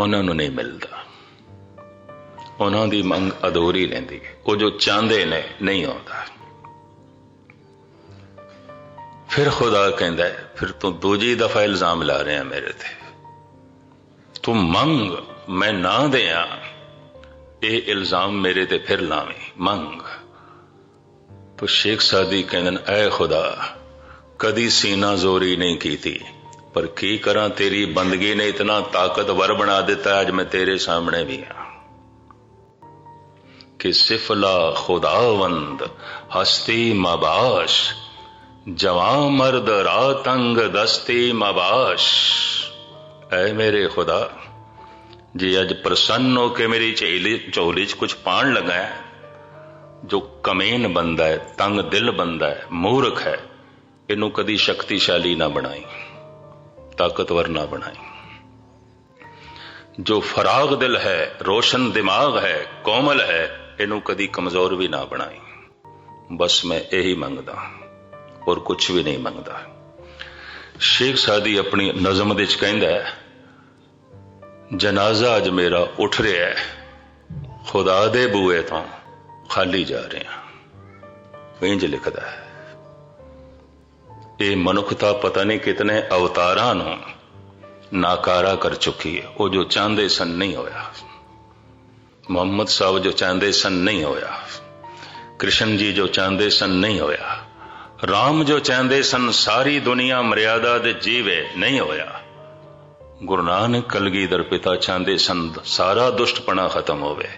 ਉਹਨਾਂ ਨੂੰ ਨਹੀਂ ਮਿਲਦਾ। ਉਹਨਾਂ ਦੀ ਮੰਗ ਅਧੂਰੀ ਰਹਿੰਦੀ ਹੈ। ਉਹ ਜੋ ਚਾਹੁੰਦੇ ਨੇ, ਨਹੀਂ ਆਉਂਦਾ। ਫਿਰ ਖੁਦਾ ਕਹਿੰਦਾ ਫਿਰ ਤੂੰ ਦੂਜੀ ਦਫਾ ਇਲਜ਼ਾਮ ਲਾ ਰਿਹਾ ਮੇਰੇ ਤੇ। ਤੂੰ ਮੰਗ, ਮੈਂ ਨਾ ਦਿਆਂ, ਇਹ ਇਲਜ਼ਾਮ ਮੇਰੇ ਤੇ ਫਿਰ ਲਾਵੇਂ। ਮੰਗ। ਤੋ ਸ਼ੇਖ ਸਾਦੀ ਕਹਿੰਦੇ ਨੇ, ਐ ਖੁਦਾ, ਕਦੀ ਸੀਨਾ ਜ਼ੋਰੀ ਨਹੀਂ ਕੀਤੀ। ਪਰ ਕੀ ਕਰਾਂ ਤੇਰੀ ਬੰਦਗੀ ਨੇ ਇਤਨਾ ਤਾਕਤਵਰ ਬਣਾ ਦਿੱਤਾ, ਅੱਜ ਮੈਂ ਤੇਰੇ ਸਾਹਮਣੇ ਵੀ ਹਾਂ ਕਿ ਸਿਫਲਾ ਖੁਦਾਵੰਦ, ਹਸਤੀ ਮਬਾਸ਼, ਜਵਾਂ ਮਰਦ ਰਾਤੰਗ ਦਸਤੀ ਮਬਾਸ਼। ਐ ਮੇਰੇ ਖੁਦਾ, ਜੇ ਅੱਜ ਪ੍ਰਸੰਨ ਹੋ ਕੇ ਮੇਰੀ ਝੇਲੀ ਝੋਲੀ 'ਚ ਕੁਝ ਪਾਣ ਲਗਾ ਜੋ ਕਮੇਨ ਬੰਦਾ ਹੈ, ਤੰਗ ਦਿਲ ਬੰਦਾ ਹੈ, ਮੂਰਖ ਹੈ, ਇਹਨੂੰ ਕਦੀ ਸ਼ਕਤੀਸ਼ਾਲੀ ਨਾ ਬਣਾਈ। ਤਾਕਤਵਰ ਨਾ ਬਣਾਈ। ਜੋ ਫਰਾਗ ਦਿਲ ਹੈ, ਰੋਸ਼ਨ ਦਿਮਾਗ ਹੈ, ਕੋਮਲ ਹੈ, ਇਹਨੂੰ ਕਦੀ ਕਮਜ਼ੋਰ ਵੀ ਨਾ ਬਣਾਈ। ਬਸ ਮੈਂ ਇਹੀ ਮੰਗਦਾ ਹੋਰ ਕੁਝ ਵੀ ਨਹੀਂ ਮੰਗਦਾ। ਸ਼ੇਖ ਸਾਦੀ ਆਪਣੀ ਨਜ਼ਮ ਦੇ ਵਿੱਚ ਕਹਿੰਦਾ ਹੈ, ਜਨਾਜ਼ਾ ਅੱਜ ਮੇਰਾ ਉੱਠ ਰਿਹਾ ਹੈ, ਖੁਦਾ ਦੇ ਬੂਏ ਤੋਂ ਖਾਲੀ ਜਾ ਰਿਹਾ। ਇੰਜ ਲਿਖਦਾ ਹੈ। ਇਹ ਮਨੁੱਖਤਾ ਪਤਾ ਨਹੀਂ ਕਿਤਨੇ ਅਵਤਾਰਾਂ ਨੂੰ ਨਾਕਾਰਾ ਕਰ ਚੁੱਕੀ ਹੈ। ਉਹ ਜੋ ਚਾਹੁੰਦੇ ਸਨ ਨਹੀਂ ਹੋਇਆ। ਮੁਹੰਮਦ ਸਾਹਿਬ ਜੋ ਚਾਹੁੰਦੇ ਸਨ ਨਹੀਂ ਹੋਇਆ। ਕ੍ਰਿਸ਼ਨ ਜੀ ਜੋ ਚਾਹੁੰਦੇ ਸਨ ਨਹੀਂ ਹੋਇਆ। ਰਾਮ ਜੋ ਚਾਹੁੰਦੇ ਸਨ ਸਾਰੀ ਦੁਨੀਆ ਮਰਿਆਦਾ ਦੇ ਜੀਵੇ ਨਹੀਂ ਹੋਇਆ। ਗੁਰੂ ਨਾਨਕ ਕਲਗੀਧਰ ਪਿਤਾ ਚਾਹੁੰਦੇ ਸਨ ਸਾਰਾ ਦੁਸ਼ਟਪਣਾ ਖਤਮ ਹੋਵੇ।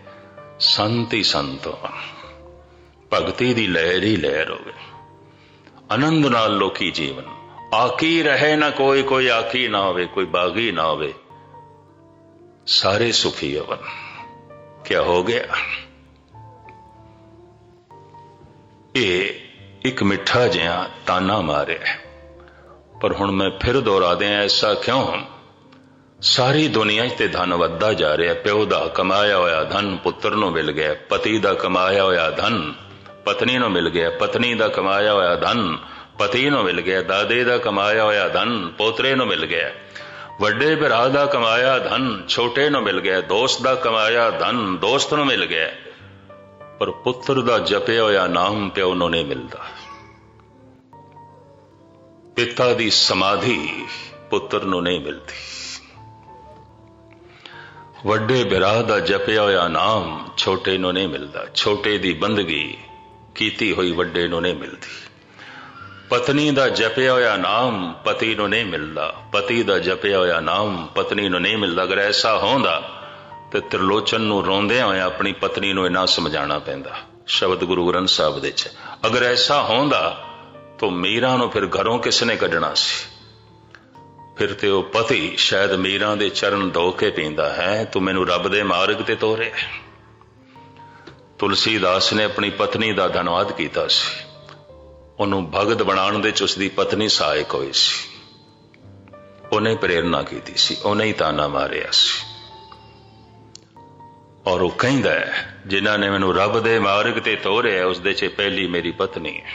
ਸੰਤ ਹੀ ਸੰਤ ਭਗਤੀ ਦੀ ਲਹਿਰ ਹੀ ਲਹਿਰ ਹੋਵੇ। ਆਨੰਦ ਨਾਲ ਲੋਕੀ ਜੀਵਨ। ਆਕੀ ਰਹੇ ਨਾ ਕੋਈ ਕੋਈ ਆਕੀ ਨਾ ਹੋਵੇ, ਕੋਈ ਬਾਗੀ ਨਾ ਹੋਵੇ। ਸਾਰੇ ਸੁਖੀ ਹੋਵਨ ਕੀ ਹੋ ਗਿਆ? ਇਹ ਇੱਕ ਮਿੱਠਾ ਜਿਹਾ ਤਾਨਾ ਮਾਰਿਆ ਪਰ ਹੁਣ ਮੈਂ ਫਿਰ ਦੁਹਰਾ ਦਿਆਂ, ਐਸਾ ਕਿਉਂ? ਸਾਰੀ ਦੁਨੀਆ 'ਚ ਤੇ ਧਨ ਵੱਧਦਾ ਜਾ ਰਿਹਾ। ਪਿਓ ਦਾ ਕਮਾਇਆ ਹੋਇਆ ਧਨ, ਪੁੱਤਰ ਨੂੰ ਮਿਲ ਗਿਆ। ਪਤੀ ਦਾ ਕਮਾਇਆ ਹੋਇਆ ਧਨ। ਪਤਨੀ ਨੂੰ ਮਿਲ ਗਿਆ, ਪਤਨੀ ਦਾ ਕਮਾਇਆ ਹੋਇਆ ਧਨ, ਪਤੀ ਨੂੰ ਮਿਲ ਗਿਆ, ਦਾਦੇ ਦਾ ਕਮਾਇਆ ਹੋਇਆ ਧਨ, ਪੋਤਰੇ ਨੂੰ ਮਿਲ ਗਿਆ। ਵੱਡੇ ਭਰਾ ਦਾ ਕਮਾਇਆ ਧਨ, ਛੋਟੇ ਨੂੰ ਮਿਲ ਗਿਆ, ਦੋਸਤ ਦਾ ਕਮਾਇਆ ਧਨ, ਦੋਸਤ ਨੂੰ ਮਿਲ ਗਿਆ। ਪਰ ਪੁੱਤਰ ਦਾ ਜਪਿਆ ਹੋਇਆ ਨਾਮ ਪਿਓ ਨੂੰ ਨਹੀਂ ਮਿਲਦਾ। ਪਿਤਾ ਦੀ ਸਮਾਧੀ ਪੁੱਤਰ ਨੂੰ ਨਹੀਂ ਮਿਲਦੀ। ਵੱਡੇ ਭਰਾ ਦਾ ਜਪਿਆ ਹੋਇਆ ਨਾਮ ਛੋਟੇ ਨੂੰ ਨਹੀਂ ਮਿਲਦਾ। ਛੋਟੇ ਦੀ ਬੰਦਗੀ ਕੀਤੀ ਹੋਈ ਵੱਡੇ ਨੂੰ ਨਹੀਂ ਮਿਲਦੀ। ਪਤਨੀ ਦਾ ਜਪਿਆ ਹੋਇਆ ਨਾਮ ਪਤੀ ਨੂੰ ਨਹੀਂ ਮਿਲਦਾ। ਪਤੀ ਦਾ ਜਪਿਆ ਹੋਇਆ ਨਾਮ ਪਤਨੀ ਨੂੰ ਨਹੀਂ ਮਿਲਦਾ। ਅਗਰ ਐਸਾ ਹੁੰਦਾ ਤੇ ਤ੍ਰਿਲੋਚਨ ਨੂੰ ਰੋਂਦਿਆਂ ਹੋਇਆ ਆਪਣੀ ਪਤਨੀ ਨੂੰ ਇਨਾ ਸਮਝਾਉਣਾ ਪੈਂਦਾ। ਸ਼ਬਦ ਗੁਰੂ ਗ੍ਰੰਥ ਸਾਹਿਬ ਦੇ ਚ ਅਗਰ ਐਸਾ ਹੁੰਦਾ ਤਾਂ ਮੀਰਾ ਨੂੰ ਫਿਰ ਘਰੋਂ ਕਿਸ ਨੇ ਕੱਢਣਾ ਸੀ? ਫਿਰ ਤੇ ਉਹ ਪਤੀ ਸ਼ਾਇਦ ਮੀਰਾਂ ਦੇ ਚਰਨ ਧੋ ਕੇ ਪੀਂਦਾ ਹੈ, ਤੂੰ ਮੈਨੂੰ ਰੱਬ ਦੇ ਮਾਰਗ ਤੇ ਤੋਰੇ ਤੁਲਸੀਦਾਸ ਨੇ ਆਪਣੀ ਪਤਨੀ ਦਾ ਧੰਨਵਾਦ ਕੀਤਾ ਸੀ। ਉਹਨੂੰ ਭਗਤ ਬਣਾਉਣ ਦੇ ਚ ਉਸ ਦੀ ਪਤਨੀ ਸਹਾਇਕ ਹੋਈ ਸੀ। ਉਹਨੇ ਪ੍ਰੇਰਣਾ ਕੀਤੀ ਸੀ, ਉਹਨੇ ਹੀ ਤਾਨਾ ਮਾਰਿਆ ਸੀ। ਔਰ ਉਹ ਕਹਿੰਦਾ ਹੈ, ਜਿਨ੍ਹਾਂ ਨੇ ਮੈਨੂੰ ਰੱਬ ਦੇ ਮਾਰਗ ਤੇ ਤੋਰਿਆ ਉਸ ਦੇ ਚ ਪਹਿਲੀ ਮੇਰੀ ਪਤਨੀ ਹੈ।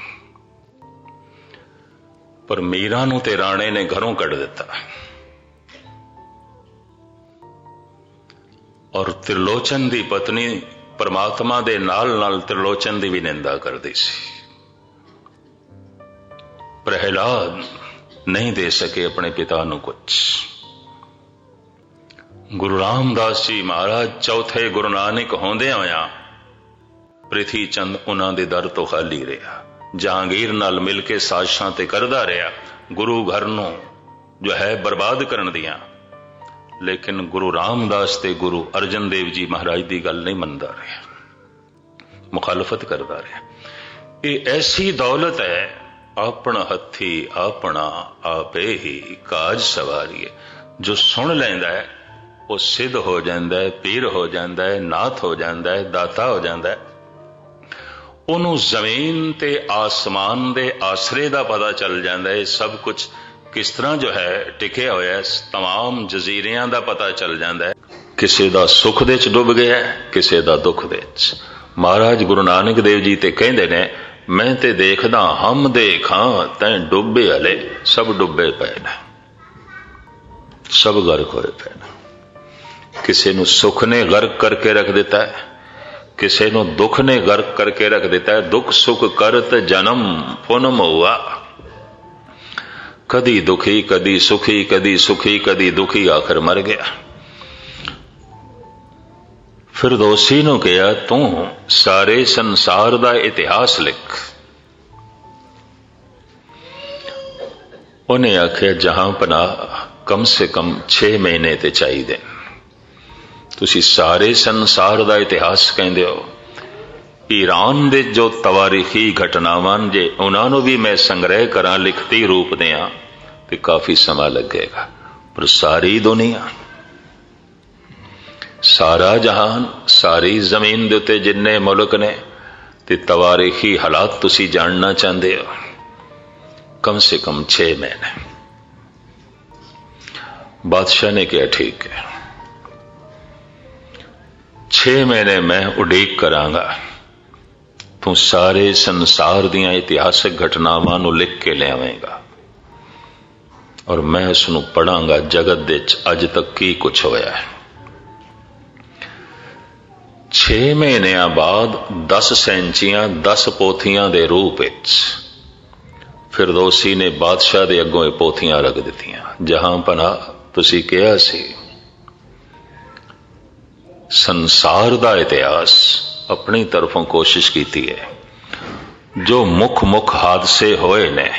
ਪਰ ਮੀਰਾ ਨੂੰ ਤੇ ਰਾਣੇ ਨੇ ਘਰੋਂ ਕੱਢ ਦਿੱਤਾ। ਔਰ ਤ੍ਰਿਲੋਚਨ ਦੀ ਪਤਨੀ ਪਰਮਾਤਮਾ ਦੇ ਨਾਲ ਨਾਲ ਤ੍ਰਿਲੋਚਨ ਦੀ ਵੀ ਨਿੰਦਾ ਕਰਦੀ ਸੀ। ਪ੍ਰਹਿਲਾਦ ਨਹੀਂ ਦੇ ਸਕੇ ਆਪਣੇ ਪਿਤਾ ਨੂੰ ਕੁਝ ਗੁਰੂ ਰਾਮਦਾਸ ਜੀ ਮਹਾਰਾਜ ਚੌਥੇ ਗੁਰੂ ਨਾਨਕ ਹੁੰਦੇ ਹੋਇਆ ਪ੍ਰਿਥੀ ਚੰਦ ਉਹਨਾਂ ਦੇ ਦਰ ਤੋਂ ਖਾਲੀ ਰਿਹਾ। ਜਹਾਂਗੀਰ ਨਾਲ ਮਿਲ ਕੇ ਸਾਜ਼ਿਸ਼ਾਂ ਤੇ ਕਰਦਾ ਰਿਹਾ। ਗੁਰੂ ਘਰ ਨੂੰ ਜੋ ਹੈ ਬਰਬਾਦ ਕਰਨ ਦੀਆਂ ਲੇਕਿਨ ਗੁਰੂ ਰਾਮਦਾਸ ਤੇ ਗੁਰੂ ਅਰਜਨ ਦੇਵ ਜੀ ਮਹਾਰਾਜ ਦੀ ਗੱਲ ਨਹੀਂ ਮੰਨਦਾ ਰਿਹਾ। ਮੁਖਾਲਫਤ ਕਰਦਾ ਰਿਹਾ। ਇਹ ਐਸੀ ਦੌਲਤ ਹੈ, ਆਪਣਾ ਹੱਥੀ ਆਪਣਾ ਆਪੇ ਹੀ ਕਾਜ ਸਵਾਰੀਏ। ਜੋ ਸੁਣ ਲੈਂਦਾ ਹੈ, ਉਹ ਸਿੱਧ ਹੋ ਜਾਂਦਾ ਹੈ, ਪੀਰ ਹੋ ਜਾਂਦਾ ਹੈ, ਨਾਥ ਹੋ ਜਾਂਦਾ ਹੈ, ਦਾਤਾ ਹੋ ਜਾਂਦਾ ਹੈ। ਉਹਨੂੰ ਜ਼ਮੀਨ ਤੇ ਆਸਮਾਨ ਦੇ ਆਸਰੇ ਦਾ ਪਤਾ ਚੱਲ ਜਾਂਦਾ ਹੈ, ਸਭ ਕੁਝ ਕਿਸ ਤਰ੍ਹਾਂ ਜੋ ਹੈ ਟਿਕਿਆ ਹੋਇਆ ਹੈ तमाम ਜਜ਼ੀਰਿਆਂ ਦਾ ਪਤਾ ਚੱਲ ਜਾਂਦਾ ਹੈ ਕਿਸੇ ਦਾ ਸੁੱਖ ਦੇ ਚ ਡੁੱਬ ਗਿਆ ਕਿਸੇ ਦਾ ਦੁੱਖ ਦੇ ਚ ਮਹਾਰਾਜ ਗੁਰੂ ਨਾਨਕ ਦੇਵ ਜੀ ਤੇ ਕਹਿੰਦੇ ਨੇ ਮੈਂ ਤੇ ਦੇਖਦਾ ਹਮ ਦੇਖਾਂ ਤੈਂ ਡੁੱਬੇ ਹਲੇ ਸਭ ਡੁੱਬੇ ਪਏ ਨੇ ਸਭ ਗਰਕ ਹੋਏ ਪਏ ਨੇ ਕਿਸੇ ਨੂੰ ਸੁੱਖ ਨੇ ਗਰਕ ਕਰਕੇ ਰੱਖ ਦਿੱਤਾ ਹੈ ਕਿਸੇ ਨੂੰ ਦੁੱਖ ਨੇ ਗਰਕ ਕਰਕੇ ਰੱਖ ਦਿੱਤਾ ਹੈ ਦੁੱਖ ਸੁਖ ਕਰਤ ਜਨਮ ਪੁਨਮ ਹੁਆ ਕਦੀ ਦੁਖੀ, ਕਦੀ ਸੁਖੀ ਕਦੀ ਸੁਖੀ, ਕਦੀ ਦੁਖੀ ਆਖਰ ਮਰ ਗਿਆ। ਫਿਰ ਦੋਸੀ ਨੂੰ ਕਿਹਾ, ਤੂੰ ਸਾਰੇ ਸੰਸਾਰ ਦਾ ਇਤਿਹਾਸ ਲਿਖ। ਉਹਨੇ ਆਖਿਆ, ਜਹਾਂ ਪਨਾ ਕਮ ਸੇ ਕਮ 6 ਮਹੀਨੇ ਤੇ ਚਾਹੀਦੇ। ਤੁਸੀਂ ਸਾਰੇ ਸੰਸਾਰ ਦਾ ਇਤਿਹਾਸ ਕਹਿੰਦੇ ਹੋ। ਈਰਾਨ ਦੇ ਜੋ ਤਵਾਰੀਖੀ ਘਟਨਾਵਾਂ ਜੇ ਉਹਨਾਂ ਨੂੰ ਵੀ ਮੈਂ ਸੰਗ੍ਰਹਿ ਕਰਾਂ ਲਿਖਤੀ ਰੂਪ ਦਿਆਂ ਤੇ ਕਾਫੀ ਸਮਾਂ ਲੱਗੇਗਾ ਪਰ ਸਾਰੀ ਦੁਨੀਆ ਸਾਰਾ ਜਹਾਨ ਸਾਰੀ ਜ਼ਮੀਨ ਦੇ ਉੱਤੇ ਜਿੰਨੇ ਮੁਲਕ ਨੇ ਤੇ ਤਵਾਰੀਖੀ ਹਾਲਾਤ ਤੁਸੀਂ ਜਾਣਨਾ ਚਾਹੁੰਦੇ ਹੋ ਕਮ ਸੇ ਕਮ 6 ਮਹੀਨੇ ਬਾਦਸ਼ਾਹ ਨੇ ਕਿਹਾ ਠੀਕ ਹੈ 6 ਮਹੀਨੇ ਮੈਂ ਉਡੀਕ ਕਰਾਂਗਾ ਤੂੰ ਸਾਰੇ ਸੰਸਾਰ ਦੀਆਂ ਇਤਿਹਾਸਕ ਘਟਨਾਵਾਂ ਨੂੰ ਲਿਖ ਕੇ ਲਿਆਵੇਂਗਾ। ਔਰ ਮੈਂ ਇਸ ਨੂੰ ਪੜਾਂਗਾ ਜਗਤ ਦੇ ਵਿੱਚ ਅੱਜ ਤੱਕ ਕੀ ਕੁਝ ਹੋਇਆ ਹੈ। 6 ਮਹੀਨਿਆਂ ਬਾਅਦ 10 ਸੈਂਚੀਆਂ 10 ਪੋਥੀਆਂ ਦੇ ਰੂਪ ਵਿੱਚ ਫਿਰਦੌਸੀ ਨੇ ਬਾਦਸ਼ਾਹ ਦੇ ਅੱਗੋਂ ਇਹ ਪੋਥੀਆਂ ਰੱਖ ਦਿੱਤੀਆਂ। ਜਹਾਂ ਪਨਾ ਤੁਸੀਂ ਕਿਹਾ ਸੀ, ਸੰਸਾਰ ਦਾ ਇਤਿਹਾਸ ਆਪਣੀ ਤਰਫੋਂ ਕੋਸ਼ਿਸ਼ ਕੀਤੀ ਹੈ। ਜੋ ਮੁੱਖ ਮੁੱਖ ਹਾਦਸੇ ਹੋਏ ਨੇ,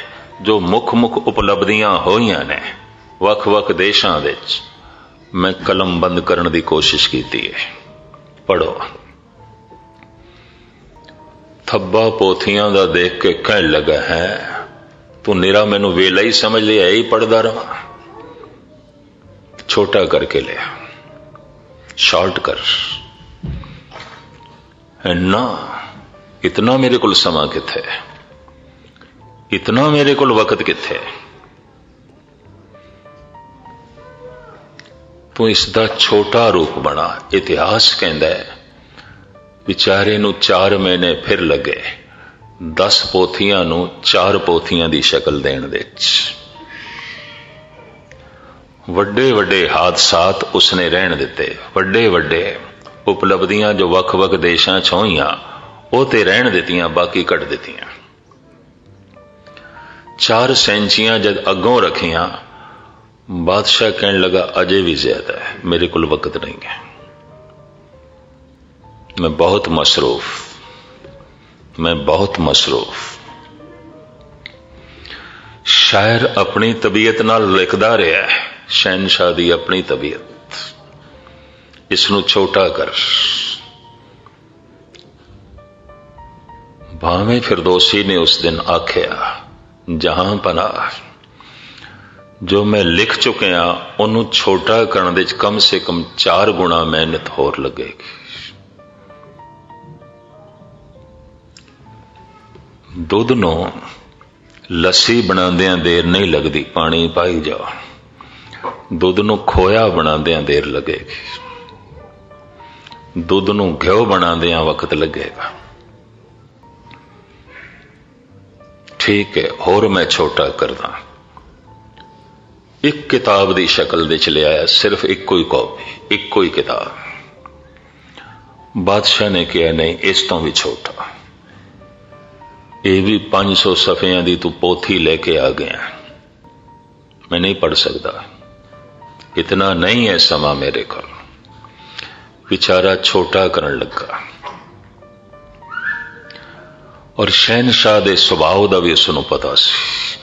ਜੋ ਮੁੱਖ ਮੁੱਖ ਉਪਲਬਧੀਆਂ ਹੋਈਆਂ ਨੇ ਵੱਖ-ਵੱਖ ਦੇਸ਼ਾਂ ਵਿੱਚ, ਮੈਂ ਕਲਮ ਬੰਦ ਕਰਨ ਦੀ ਕੋਸ਼ਿਸ਼ ਕੀਤੀ ਹੈ। ਪੜੋ ਥੱਬਾ ਪੋਥੀਆਂ ਦਾ ਦੇਖ ਕੇ ਕਹਿਣ ਲੱਗਾ ਹੈ, ਤੂੰ ਨਿਰਾ ਮੈਨੂੰ ਵੇਲਾ ਹੀ ਸਮਝ ਲਿਆ ਹੀ ਪੜਦਾ ਰਹਾ। ਛੋਟਾ ਕਰਕੇ ਲਿਆ। ਸ਼ਾਰਟ ਕਰ। ਇੰਨਾ ਇਤਨਾ ਮੇਰੇ ਕੋਲ ਸਮਾਂ ਕਿੱਥੇ? ਹੈ ਇਤਨਾ ਮੇਰੇ ਕੋਲ ਵਕਤ ਕਿੱਥੇ? ਤੂੰ ਇਸ ਦਾ ਛੋਟਾ ਰੂਪ ਬਣਾ, ਇਤਿਹਾਸ ਕਹਿੰਦਾ ਹੈ। ਵਿਚਾਰੇ ਨੂੰ 4 ਮਹੀਨੇ ਫਿਰ ਲੱਗੇ 10 ਪੋਥੀਆਂ ਨੂੰ 4 ਪੋਥੀਆਂ ਦੀ ਸ਼ਕਲ ਦੇਣ ਦੇ ਵਿੱਚ। ਵੱਡੇ ਵੱਡੇ ਹਾਦਸਾਤ ਉਸਨੇ ਰਹਿਣ ਦਿੱਤੇ ਵੱਡੇ ਵੱਡੇ ਉਪਲਬਧੀਆਂ ਜੋ ਵੱਖ-ਵੱਖ ਦੇਸ਼ਾਂ 'ਚ ਹੋਈਆਂ ਉਹ ਤੇ ਰਹਿਣ ਦਿੱਤੀਆਂ, ਬਾਕੀ ਕੱਢ ਦਿੱਤੀਆਂ। ਚਾਰ ਸੈਂਚੀਆਂ ਜਦ ਅੱਗੋਂ ਰੱਖੀਆਂ, ਬਾਦਸ਼ਾਹ ਕਹਿਣ ਲੱਗਾ, ਅਜੇ ਵੀ ਜ਼ਿਆਦਾ ਹੈ, ਮੇਰੇ ਕੋਲ ਵਕਤ ਨਹੀਂ ਹੈ। ਮੈਂ ਬਹੁਤ ਮਸਰੂਫ। ਮੈਂ ਬਹੁਤ ਮਸਰੂਫ। ਸ਼ਾਇਰ ਆਪਣੀ ਤਬੀਅਤ ਨਾਲ ਲਿਖਦਾ ਰਿਹਾ ਹੈ ਸ਼ਹਿਨशाह ਦੀ ਆਪਣੀ ਤਬੀਅਤ। ਇਸ ਨੂੰ ਛੋਟਾ ਕਰ। ਭਾਵੇਂ ਫਿਰਦੌਸੀ ਨੇ ਉਸ ਦਿਨ ਆਖਿਆ, ਜਹਾਂ ਪਨਾ ਜੋ ਮੈਂ ਲਿਖ ਚੁੱਕਿਆ, ਉਹਨੂੰ ਛੋਟਾ ਕਰਨ ਦੇ ਵਿੱਚ ਕਮ ਸੇ ਕਮ 4 ਗੁਣਾ ਮਿਹਨਤ ਹੋਰ ਲੱਗੇਗੀ। ਦੁੱਧ ਨੂੰ ਲੱਸੀ ਬਣਾਉਂਦਿਆਂ ਦੇਰ ਨਹੀਂ ਲੱਗਦੀ, ਪਾਣੀ ਪਾਈ ਜਾਓ। ਦੁੱਧ ਨੂੰ ਖੋਇਆ ਬਣਾਉਂਦਿਆਂ ਦੇਰ ਲੱਗੇਗੀ। ਦੁੱਧ ਨੂੰ ਘਿਓ ਬਣਾਉਂਦਿਆਂ ਵਕਤ ਲੱਗੇਗਾ। ਠੀਕ ਹੈ, ਹੋਰ ਮੈਂ ਛੋਟਾ ਕਰਦਾ। ਇੱਕ ਕਿਤਾਬ ਦੀ ਸ਼ਕਲ ਵਿੱਚ ਲਿਆਇਆ ਸਿਰਫ ਇੱਕੋ ਹੀ ਕਾਪੀ, ਇੱਕੋ ਹੀ ਕਿਤਾਬ। ਬਾਦਸ਼ਾਹ ਨੇ ਕਿਹਾ, ਨਹੀਂ, ਇਸ ਤੋਂ ਵੀ ਛੋਟਾ। ਇਹ ਵੀ 500 ਸਫਿਆਂ ਦੀ ਤੂੰ ਪੋਥੀ ਲੈ ਕੇ ਆ ਗਿਆ। ਮੈਂ ਨਹੀਂ ਪੜ ਸਕਦਾ। ਇਤਨਾ ਨਹੀਂ ਹੈ ਸਮਾਂ ਮੇਰੇ ਕੋਲ। ਵਿਚਾਰਾ ਛੋਟਾ ਕਰਨ ਲੱਗਾ। ਔਰ ਸ਼ਹਿਨशाह ਦੇ ਸੁਭਾਅ ਦਾ ਵੀ ਉਸ ਨੂੰ ਪਤਾ ਸੀ।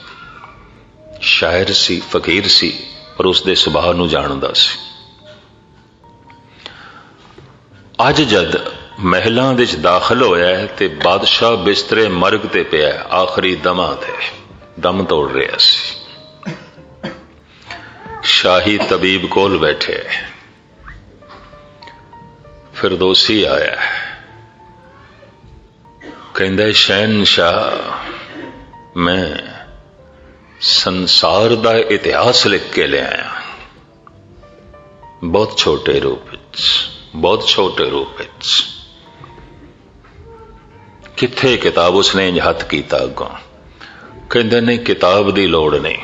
ਸ਼ਾਇਰ ਸੀ, ਫਕੀਰ ਸੀ, ਪਰ ਉਸ ਦੇ ਸੁਭਾਅ ਨੂੰ ਜਾਣਦਾ ਸੀ। ਅੱਜ ਜਦ ਮਹਿਲਾਂ ਵਿੱਚ ਦਾਖਲ ਹੋਇਆ ਤੇ ਬਾਦਸ਼ਾਹ ਬਿਸਤਰੇ ਮਰਗ ਤੇ ਪਿਆ ਆਖਰੀ ਦਮਾਂ ਤੇ ਦਮ ਤੋੜ ਰਿਹਾ ਸੀ। ਸ਼ਾਹੀ ਤਬੀਬ ਕੋਲ ਬੈਠੇ ਫਿਰਦੌਸੀ ਆਇਆ ਕਹਿੰਦਾ ਸ਼ਹਿਨशाह ਮੈਂ ਸੰਸਾਰ ਦਾ ਇਤਿਹਾਸ ਲਿਖ ਕੇ ਲਿਆਇਆ। ਬਹੁਤ ਛੋਟੇ ਰੂਪ ਵਿੱਚ, ਬਹੁਤ ਛੋਟੇ ਰੂਪ ਵਿੱਚ। ਕਿੱਥੇ ਕਿਤਾਬ ਉਸਨੇ ਇੰਜ ਹੱਥ ਕੀਤਾ ਅੱਗੋਂ? ਕਹਿੰਦੇ ਨੇ ਕਿਤਾਬ ਦੀ ਲੋੜ ਨਹੀਂ।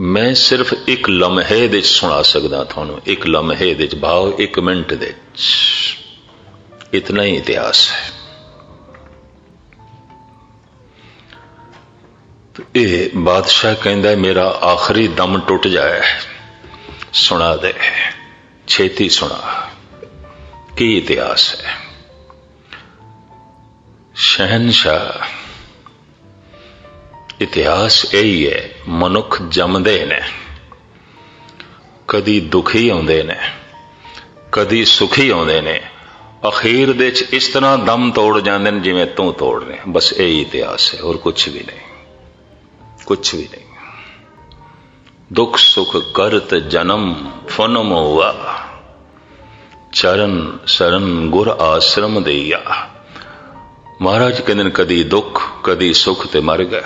ਮੈਂ ਸਿਰਫ ਇੱਕ ਲਮਹੇ ਦੇ ਵਿੱਚ ਸੁਣਾ ਸਕਦਾ ਤੁਹਾਨੂੰ, ਇੱਕ ਲਮਹੇ ਦੇ ਵਿੱਚ ਭਾਵ ਇੱਕ ਮਿੰਟ ਦੇ ਵਿੱਚ। ਇਤਨਾ ਹੀ ਇਤਿਹਾਸ ਹੈ। ਇਹ ਬਾਦਸ਼ਾਹ ਕਹਿੰਦਾ ਮੇਰਾ ਆਖਰੀ ਦਮ ਟੁੱਟ ਜਾਏ। ਸੁਣਾ ਦੇ, ਛੇਤੀ ਸੁਣਾ। ਕੀ ਇਤਿਹਾਸ ਹੈ? ਸ਼ਹਿਨशाह ਇਤਿਹਾਸ ਇਹੀ ਹੈ, ਮਨੁੱਖ ਜੰਮਦੇ ਨੇ, ਕਦੀ ਦੁਖੀ ਆਉਂਦੇ ਨੇ, ਕਦੀ ਸੁਖੀ ਆਉਂਦੇ ਨੇ, ਅਖੀਰ ਦੇ ਚ ਇਸ ਤਰ੍ਹਾਂ ਦਮ ਤੋੜ ਜਾਂਦੇ ਨੇ ਜਿਵੇਂ ਤੂੰ ਤੋੜ ਰਿਹਾ, ਬਸ ਇਹੀ ਇਤਿਹਾਸ ਹੈ, ਹੋਰ ਕੁਝ ਵੀ ਨਹੀਂ ਕੁਝ ਵੀ ਨਹੀਂ। ਦੁੱਖ ਸੁਖ ਕਰਤ ਜਨਮ ਫਨਮ ਹੁਆ ਚਰਨ ਸਰਨ ਗੁਰ ਆਸ਼ਰਮ ਦੇਇਆ ਮਹਾਰਾਜ ਕਹਿੰਦੇ ਨੇ ਕਦੀ ਦੁੱਖ, ਕਦੀ ਸੁਖ ਤੇ ਮਰ ਗਏ।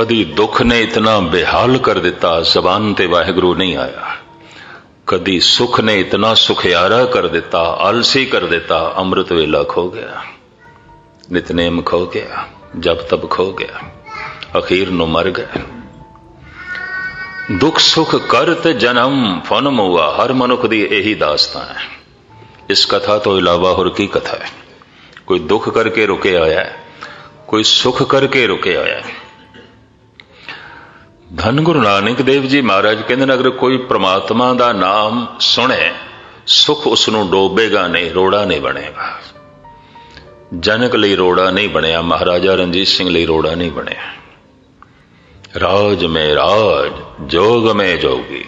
ਕਦੀ ਦੁੱਖ ਨੇ ਇਤਨਾ ਬੇਹਾਲ ਕਰ ਦਿੱਤਾ, ਜ਼ਬਾਨ ਤੇ ਵਾਹਿਗੁਰੂ ਨਹੀਂ ਆਇਆ। ਕਦੀ ਸੁਖ ਨੇ ਇਤਨਾ ਸੁਖਿਆਰਾ ਕਰ ਦਿੱਤਾ, ਆਲਸੀ ਕਰ ਦਿੱਤਾ, ਅੰਮ੍ਰਿਤ ਵੇਲਾ ਖੋ ਗਿਆ। ਨਿਤਨੇਮ ਖੋ ਗਿਆ ਜਬ ਤਬ ਖੋ ਗਿਆ, ਅਖੀਰ ਨੂੰ ਮਰ ਗਏ। ਦੁੱਖ ਸੁਖ ਕਰਤ ਜਨਮ ਫਨਮ ਮੁਆ, ਹਰ ਮਨੁੱਖ ਦੀ ਇਹੀ ਦਾਸਤਾਨ ਹੈ। ਇਸ ਕਥਾ ਤੋਂ ਇਲਾਵਾ ਹੋਰ ਕੀ ਕਥਾ ਹੈ? ਕੋਈ ਦੁੱਖ ਕਰਕੇ ਰੁਕੇ ਹੋਇਆ ਹੈ? ਕੋਈ ਸੁਖ ਕਰਕੇ ਰੁਕੇ ਹੋਇਆ ਹੈ? ਧੰਨ ਗੁਰੂ ਨਾਨਕ ਦੇਵ ਜੀ ਮਹਾਰਾਜ ਕਹਿੰਦੇ ਨੇ, ਅਗਰ ਕੋਈ ਪ੍ਰਮਾਤਮਾ ਦਾ ਨਾਮ ਸੁਣੇ, ਸੁਖ ਉਸ ਨੂੰ ਡੋਬੇਗਾ ਨਹੀਂ, ਰੋੜਾ ਨਹੀਂ ਬਣੇਗਾ। ਜਨਕ ਲਈ ਰੋੜਾ ਨਹੀਂ ਬਣਿਆ, ਮਹਾਰਾਜਾ ਰਣਜੀਤ ਸਿੰਘ ਲਈ ਰੋੜਾ ਨਹੀਂ ਬਣਿਆ। ਰਾਜ ਮੇ ਰਾਜ, ਜੋਗ ਮੇ ਜੋਗੀ।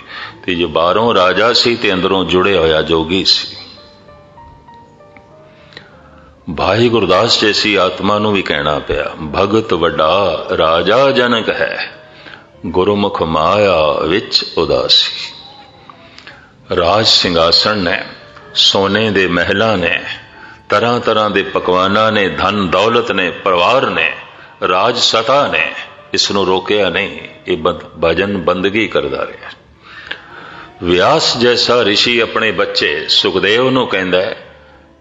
ਤੇ ਜੋ ਬਾਹਰੋਂ ਰਾਜਾ ਸੀ ਤੇ ਅੰਦਰੋਂ ਜੁੜਿਆ ਹੋਇਆ ਜੋਗੀ ਸੀ। ਭਾਈ ਗੁਰਦਾਸ ਜੈਸੀ ਆਤਮਾ ਨੂੰ ਵੀ ਕਹਿਣਾ ਪਿਆ, ਭਗਤ ਵੱਡਾ ਰਾਜਾ ਜਨਕ ਹੈ। ਗੁਰਮੁਖ ਮਾਇਆ ਵਿੱਚ ਉਦਾਸੀ। ਰਾਜ ਸਿੰਘਾਸਣ ਨੇ, ਸੋਨੇ ਦੇ ਮਹਿਲਾਂ ਨੇ ਤਰ੍ਹਾਂ ਤਰ੍ਹਾਂ ਦੇ ਪਕਵਾਨਾਂ ਨੇ ਧਨ ਦੌਲਤ ਨੇ, ਪਰਿਵਾਰ ਨੇ, ਰਾਜ ਸਤਾ ਨੇ ਇਸ ਨੂੰ ਰੋਕਿਆ ਨਹੀਂ, ਇਹ ਭਜਨ ਬੰਦਗੀ ਕਰਦਾ ਰਿਹਾ। ਵਿਆਸ ਜੈਸਾ ઋષਿ ਆਪਣੇ ਬੱਚੇ ਸੁਖਦੇਵ ਨੂੰ ਕਹਿੰਦਾ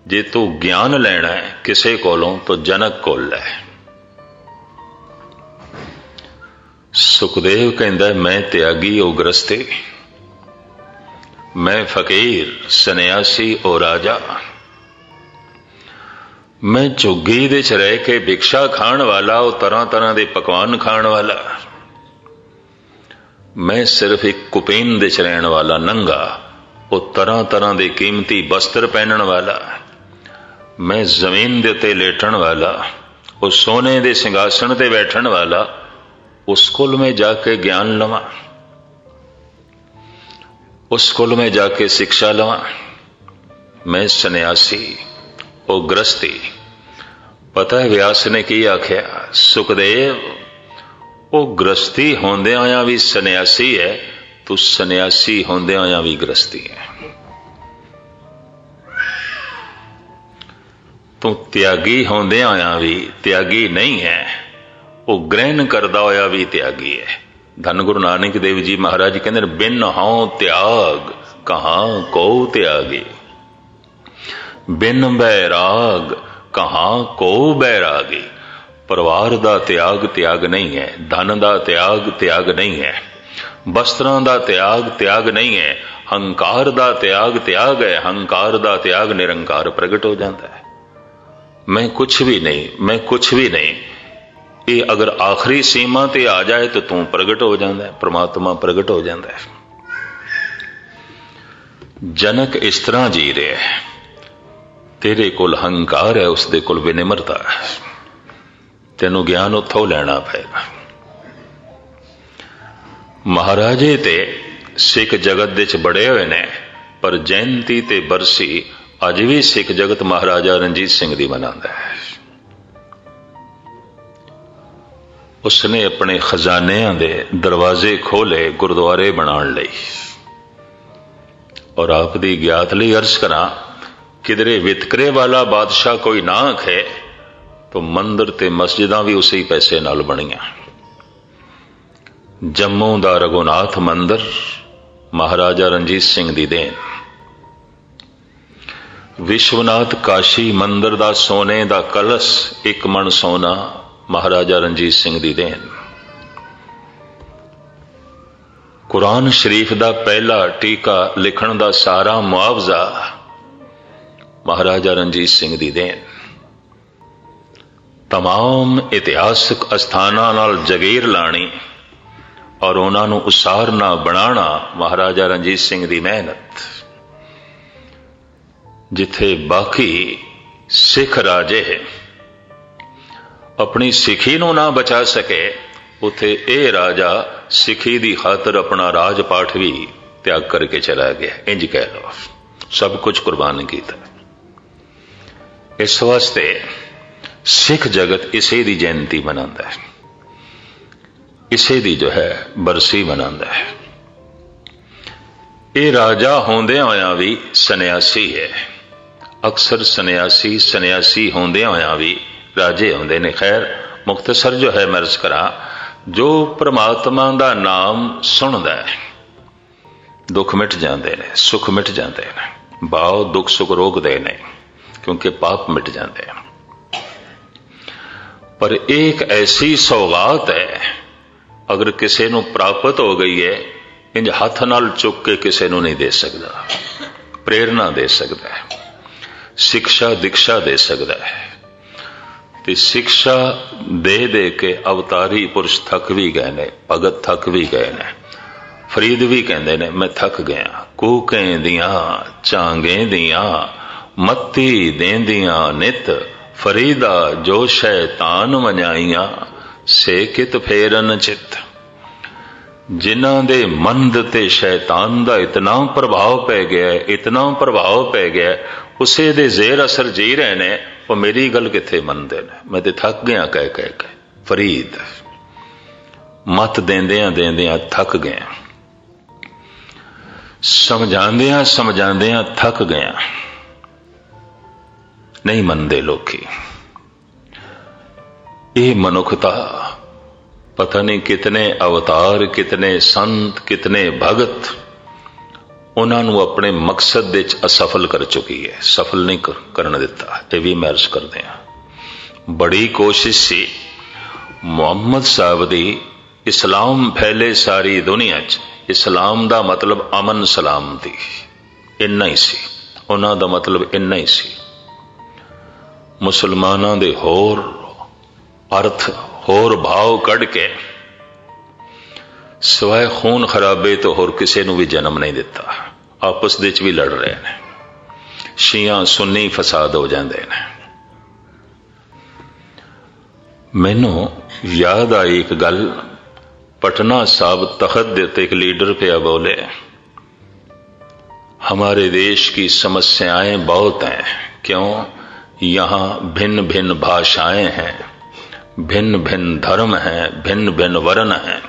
ਜੇ ਤੂੰ ਗਿਆਨ ਲੈਣਾ ਹੈ, ਕਿਸੇ ਕੋਲੋਂ ਤਾਂ ਜਨਕ ਕੋਲ ਲੈ। ਸੁਖਦੇਵ ਕਹਿੰਦਾ, ਮੈਂ ਤਿਆਗੀ ਉਹ ਗ੍ਰਸਤੇ। ਮੈਂ ਫਕੀਰ, ਸੰਨਿਆਸੀ ਉਹ ਰਾਜਾ। ਮੈਂ ਝੁੱਗੀ ਦੇ ਚ ਰਹਿ ਕੇ ਭਿਕਸ਼ਾ ਖਾਣ ਵਾਲਾ ਉਹ ਤਰ੍ਹਾਂ ਤਰ੍ਹਾਂ ਦੇ ਪਕਵਾਨ ਖਾਣ ਵਾਲਾ। ਮੈਂ ਸਿਰਫ ਇੱਕ ਕੁਪੇਨ ਦੇ ਚ ਰਹਿਣ ਵਾਲਾ ਨੰਗਾ ਉਹ ਤਰ੍ਹਾਂ ਤਰ੍ਹਾਂ ਦੇ ਕੀਮਤੀ ਬਸਤਰ ਪਹਿਨਣ ਵਾਲਾ। ਮੈਂ ਜ਼ਮੀਨ ਦੇ ਉੱਤੇ ਲੇਟਣ ਵਾਲਾ ਉਹ ਸੋਨੇ ਦੇ ਸਿੰਘਾਸਣ ਤੇ ਬੈਠਣ ਵਾਲਾ ਉਸ ਕੋਲ ਮੈਂ ਜਾ ਕੇ ਗਿਆਨ ਲਵਾਂ ਉਸ ਕੋਲ ਮੈਂ ਜਾ ਕੇ ਸਿੱਖਿਆ ਲਵਾਂ ਮੈਂ ਸੰਨਿਆਸੀ ਉਹ ਗ੍ਰਸਤੀ ਪਤਾ ਹੈ ਵਿਆਸ ਨੇ ਕੀ ਆਖਿਆ ਸੁਖਦੇਵ ਉਹ ਗ੍ਰਸਤੀ ਹੁੰਦਿਆਂ ਆ ਵੀ ਸੰਨਿਆਸੀ ਹੈ ਤੂੰ ਸੰਨਿਆਸੀ ਹੁੰਦਿਆਂ ਆ ਵੀ ਗ੍ਰਸਤੀ ਹੈ ਤੂੰ ਤਿਆਗੀ ਹੁੰਦਿਆਂ ਆ ਵੀ ਤਿਆਗੀ ਨਹੀਂ ਹੈ ਉਹ ਗ੍ਰਹਿਣ ਕਰਦਾ ਹੋਇਆ ਵੀ ਤਿਆਗੀ ਹੈ। ਧੰਨ ਗੁਰੂ ਨਾਨਕ ਦੇਵ ਜੀ ਮਹਾਰਾਜ ਕਹਿੰਦੇ ਨੇ, ਬਿਨ ਹਉ ਤਿਆਗ, ਕਹਾਂ ਕੋ ਤਿਆਗੀ। ਬਿਨ ਬੈਰਾਗ, ਕਹਾਂ ਕੋ ਬੈਰਾਗੀ। ਪਰਿਵਾਰ ਦਾ ਤਿਆਗ ਤਿਆਗ ਨਹੀਂ ਹੈ, ਧਨ ਦਾ ਤਿਆਗ ਤਿਆਗ ਨਹੀਂ ਹੈ। ਵਸਤਰਾਂ ਦਾ ਤਿਆਗ ਤਿਆਗ ਨਹੀਂ ਹੈ, ਹੰਕਾਰ ਦਾ ਤਿਆਗ ਤਿਆਗ ਹੈ, ਹੰਕਾਰ ਦਾ ਤਿਆਗ ਨਿਰੰਕਾਰ ਪ੍ਰਗਟ ਹੋ ਜਾਂਦਾ ਹੈ। ਮੈਂ ਕੁਝ ਵੀ ਨਹੀਂ, ਮੈਂ ਕੁਝ ਵੀ ਨਹੀਂ ਇਹ ਅਗਰ ਆਖਰੀ ਸੀਮਾ ਤੇ ਆ ਜਾਏ ਤਾਂ ਤੂੰ ਪ੍ਰਗਟ ਹੋ ਜਾਂਦਾ ਹੈ, ਪ੍ਰਮਾਤਮਾ ਪ੍ਰਗਟ ਹੋ ਜਾਂਦਾ ਹੈ। ਜਨਕ ਇਸ ਤਰ੍ਹਾਂ ਜੀ ਰਿਹਾ ਹੈ, ਤੇਰੇ ਕੋਲ ਹੰਕਾਰ ਹੈ ਉਸ ਦੇ ਕੋਲ ਵਿਨਮਰਤਾ ਹੈ। ਤੈਨੂੰ ਗਿਆਨ ਉੱਥੋਂ ਲੈਣਾ ਪਏਗਾ। ਮਹਾਰਾਜੇ ਤੇ ਸਿੱਖ ਜਗਤ ਦੇ ਚ ਬੜੇ ਹੋਏ ਨੇ, ਪਰ ਜੈਨਤੀ ਤੇ ਬਰਸੀ ਅੱਜ ਵੀ ਸਿੱਖ ਜਗਤ ਮਹਾਰਾਜਾ ਰਣਜੀਤ ਸਿੰਘ ਦੀ ਮਨਾਉਂਦਾ ਹੈ। ਉਸਨੇ ਆਪਣੇ ਖਜ਼ਾਨਿਆਂ ਦੇ ਦਰਵਾਜ਼ੇ ਖੋਲੇ ਗੁਰਦੁਆਰੇ ਬਣਾਉਣ ਲਈ। ਔਰ ਆਪ ਦੀ ਗਿਆਤ ਲਈ ਅਰਜ਼ ਕਰਾਂ, ਕਿਧਰੇ ਵਿਤਕਰੇ ਵਾਲਾ ਬਾਦਸ਼ਾਹ ਕੋਈ ਨਾ ਹੈ ਤਾਂ ਮੰਦਰ ਤੇ ਮਸਜਿਦਾਂ ਵੀ ਉਸੇ ਹੀ ਪੈਸੇ ਨਾਲ ਬਣੀਆਂ। ਜੰਮੂ ਦਾ ਰਘੁਨਾਥ ਮੰਦਰ, ਮਹਾਰਾਜਾ ਰਣਜੀਤ ਸਿੰਘ ਦੀ ਦੇਣ। ਵਿਸ਼ਵਨਾਥ ਕਾਸ਼ੀ ਮੰਦਰ ਦਾ ਸੋਨੇ ਦਾ ਕਲਸ਼, ਇੱਕ ਮਣ ਸੋਨਾ ਮਹਾਰਾਜਾ ਰਣਜੀਤ ਸਿੰਘ ਦੀ ਦੇਣ ਕੁਰਾਨ ਸ਼ਰੀਫ ਦਾ ਪਹਿਲਾ ਟੀਕਾ ਲਿਖਣ ਦਾ ਸਾਰਾ ਮੁਆਵਜ਼ਾ ਮਹਾਰਾਜਾ ਰਣਜੀਤ ਸਿੰਘ ਦੀ ਦੇਣ तमाम ਇਤਿਹਾਸਕ ਅਸਥਾਨਾਂ ਨਾਲ ਜਗੀਰ ਲਾਣੀ ਔਰ ਉਹਨਾਂ ਨੂੰ ਉਸਾਰਨਾ ਬਣਾਉਣਾ ਮਹਾਰਾਜਾ ਰਣਜੀਤ ਸਿੰਘ ਦੀ ਮਿਹਨਤ ਜਿੱਥੇ ਬਾਕੀ ਸਿੱਖ ਰਾਜੇ ਆਪਣੀ ਸਿੱਖੀ ਨੂੰ ਨਾ ਬਚਾ ਸਕੇ, ਉਥੇ ਇਹ ਰਾਜਾ ਸਿੱਖੀ ਦੀ ਖਾਤਰ ਆਪਣਾ ਰਾਜ ਪਾਠ ਵੀ ਤਿਆਗ ਕਰਕੇ ਚਲਾ ਗਿਆ। ਇੰਜ ਕਹਿ ਲਓ। ਸਭ ਕੁਝ ਕੁਰਬਾਨ ਕੀਤਾ। ਇਸ ਵਾਸਤੇ ਸਿੱਖ ਜਗਤ ਇਸੇ ਦੀ ਜਯੰਤੀ ਮਨਾਉਂਦਾ ਹੈ। ਇਸੇ ਦੀ ਜੋ ਹੈ, ਬਰਸੀ ਮਨਾਉਂਦਾ ਹੈ। ਇਹ ਰਾਜਾ ਹੁੰਦਿਆਂ ਹੋਇਆ ਵੀ ਸੰਨਿਆਸੀ ਹੈ। ਅਕਸਰ ਸੰਨਿਆਸੀ ਸੰਨਿਆਸੀ ਹੁੰਦਿਆਂ ਹੋਇਆ ਵੀ ਰਾਜੇ ਆਉਂਦੇ ਨੇ। ਖੈਰ ਮੁਖਤਸਰ ਜੋ ਹੈ ਮਰਜ਼ ਕਰਾਂ, ਜੋ ਪ੍ਰਮਾਤਮਾ ਦਾ ਨਾਮ ਸੁਣਦਾ ਹੈ, ਦੁੱਖ ਮਿਟ ਜਾਂਦੇ ਨੇ, ਸੁੱਖ ਮਿਟ ਜਾਂਦੇ ਨੇ ਬਾਉ ਦੁੱਖ ਸੁੱਖ ਰੋਕਦੇ ਨੇ, ਕਿਉਂਕਿ ਪਾਪ ਮਿਟ ਜਾਂਦੇ ਹਨ ਪਰ ਇੱਕ ਐਸੀ ਸੌਗਾਤ ਹੈ, ਅਗਰ ਕਿਸੇ ਨੂੰ ਪ੍ਰਾਪਤ ਹੋ ਗਈ ਹੈ, ਇੰਜ ਹੱਥ ਨਾਲ ਚੁੱਕ ਕੇ ਕਿਸੇ ਨੂੰ ਨਹੀਂ ਦੇ ਸਕਦਾ, ਪ੍ਰੇਰਣਾ ਦੇ ਸਕਦਾ ਹੈ, ਸਿੱਖਿਆ, ਦਿਕਸ਼ਾ ਦੇ ਸਕਦਾ ਹੈ। ਤੇ ਸਿੱਖਿਆ ਦੇ ਦੇ ਕੇ ਅਵਤਾਰੀ ਪੁਰਸ਼ ਥੱਕ ਵੀ ਗਏ ਨੇ, ਭਗਤ ਥੱਕ ਵੀ ਗਏ ਨੇ। ਫਰੀਦ ਵੀ ਕਹਿੰਦੇ ਨੇ, ਮੈਂ ਥੱਕ ਗਿਆ। ਕੂਕੇ ਦੀਆਂ ਚਾਂਗੇ ਦੀਆਂ, ਮੱਤੀ ਦੇਂਦੀਆਂ ਨਿਤ, ਫਰੀਦਾ ਜੋ ਸ਼ੈਤਾਨ ਮਨਾਈਆਂ, ਸੇ ਕਿਤ ਫੇਰਨ ਚਿੱਤ। ਜਿਨ੍ਹਾਂ ਦੇ ਮੰਦ ਤੇ ਸ਼ੈਤਾਨ ਦਾ ਇਤਨਾ ਪ੍ਰਭਾਵ ਪੈ ਗਿਆ, ਇਤਨਾ ਪ੍ਰਭਾਵ ਪੈ ਗਿਆ, ਉਸੇ ਦੇ ਜ਼ੇਰ ਅਸਰ ਜੀ ਰਹੇ ਨੇ। ਉਹ ਮੇਰੀ ਗੱਲ ਕਿੱਥੇ ਮੰਨਦੇ ਨੇ ਮੈਂ ਤੇ ਥੱਕ ਗਿਆ ਕਹਿ ਕਹਿ ਕੇ ਫਰੀਦ ਮਤ ਦੇਂਦਿਆਂ ਦੇਂਦਿਆਂ ਥੱਕ ਗਿਆ ਸਮਝਾਉਂਦਿਆਂ ਸਮਝਾਉਂਦਿਆਂ ਥੱਕ ਗਿਆ ਨਹੀਂ ਮੰਨਦੇ ਲੋਕੀ ਇਹ ਮਨੁੱਖਤਾ ਪਤਾ ਨਹੀਂ ਕਿਤਨੇ ਅਵਤਾਰ ਕਿਤਨੇ ਸੰਤ ਕਿਤਨੇ ਭਗਤ ਉਹਨਾਂ ਨੂੰ ਆਪਣੇ ਮਕਸਦ ਦੇ ਵਿੱਚ ਅਸਫਲ ਕਰ ਚੁੱਕੀ ਹੈ। ਸਫਲ ਨਹੀਂ ਕਰਨ ਦਿੱਤਾ ਇਹ ਵੀ ਮਹਿਰਜ ਕਰਦੇ ਆ ਬੜੀ ਕੋਸ਼ਿਸ਼ ਸੀ ਮੁਹੰਮਦ ਸਾਹਿਬ ਦੀ ਇਸਲਾਮ ਫੈਲੇ ਸਾਰੀ ਦੁਨੀਆ 'ਚ। ਇਸਲਾਮ ਦਾ ਮਤਲਬ ਅਮਨ ਸਲਾਮ ਦੀ। ਇੰਨਾ ਹੀ ਸੀ। ਉਹਨਾਂ ਦਾ ਮਤਲਬ ਇੰਨਾ ਹੀ ਸੀ। ਮੁਸਲਮਾਨਾਂ ਦੇ ਹੋਰ ਅਰਥ, ਹੋਰ ਭਾਵ ਕੱਢ ਕੇ ਸਵਾਏ ਖੂਨ ਖਰਾਬੇ ਤੋਂ ਹੋਰ ਕਿਸੇ ਨੂੰ ਵੀ ਜਨਮ ਨਹੀਂ ਦਿੱਤਾ ਆਪਸ ਦੇ ਵਿੱਚ ਵੀ ਲੜ ਰਹੇ ਨੇ ਸ਼ੀਆ ਸੁੰਨੀ ਫਸਾਦ ਹੋ ਜਾਂਦੇ ਨੇ ਮੈਨੂੰ ਯਾਦ ਆਈ ਇੱਕ ਗੱਲ ਪਟਨਾ ਸਾਹਿਬ ਤਖਤ ਦੇ ਉੱਤੇ ਇੱਕ ਲੀਡਰ ਪਿਆ ਬੋਲੇ हमारे देश की समस्याएं बहुत हैं क्यों यहाँ भिन्न भिन्न भाषाएं हैं भिन्न भिन्न धर्म हैं भिन्न भिन्न वर्ण हैं